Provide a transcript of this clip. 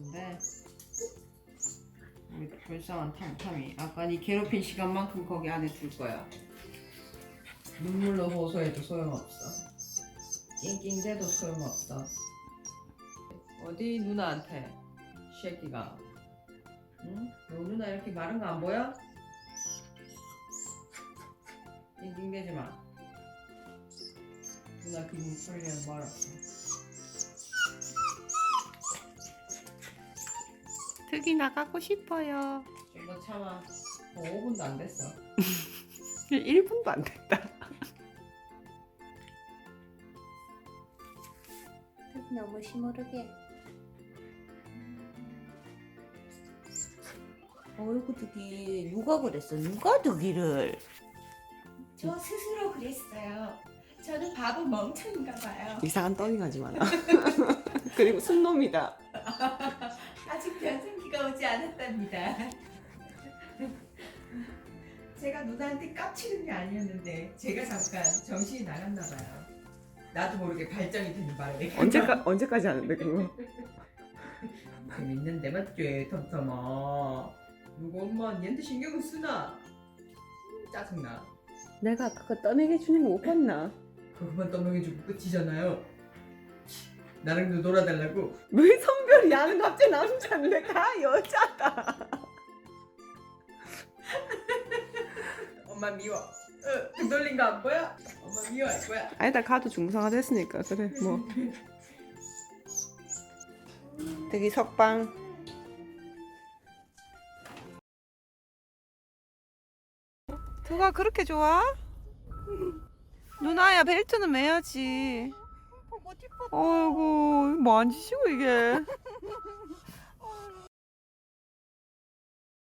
하는데 우리 불쌍한 탕탕이. 아까 니 괴롭힌 시간만큼 거기 안에 둘 거야. 눈물로 호소해도 소용없어. 낑낑대도 소용없어. 어디 누나한테 새끼가? 응? 너 누나 이렇게 마른 거 안 보여? 낑낑대지 마. 누나 기분 풀리면 말았어 특이 나가고 싶어요. 좀더 참아. 뭐 5분도 안 됐어. 1분도 안 됐다. 너무 시무르게. 어이구 득이 누가 그랬어? 누가 득이를? 저 스스로 그랬어요. 저는 바보 멍청인가 봐요. 이상한 떠닝하지 마라. 그리고 순놈이다. 오지 않았답니다. 제가 누나한테 깝치는 게 아니었는데 제가 잠깐 정신이 나갔나 봐요. 나도 모르게 발정이 되는 바람에 언제까 언제까지 하는데 그거? 재밌는데 맞지, 텀텀아. 누구 엄마 니한테 신경을 쓰나? 음, 짜증나. 내가 그거 떠내게 주는 거 못 봤나? 그것만 떠먹여주고 끝이잖아요. 나랑도 놀아달라고. 왜 성별이 나는 갑자기 남자인데 다 여자다. 엄마 미워. 어, 등 돌린 거 안 보여? 엄마 미워할 거야. 아니다 가도 중성화 됐으니까 그래 뭐. 되게 석방. 누가 그렇게 좋아? 누나야 벨트는 매야지. 어이구 뭐 만지시고 이게.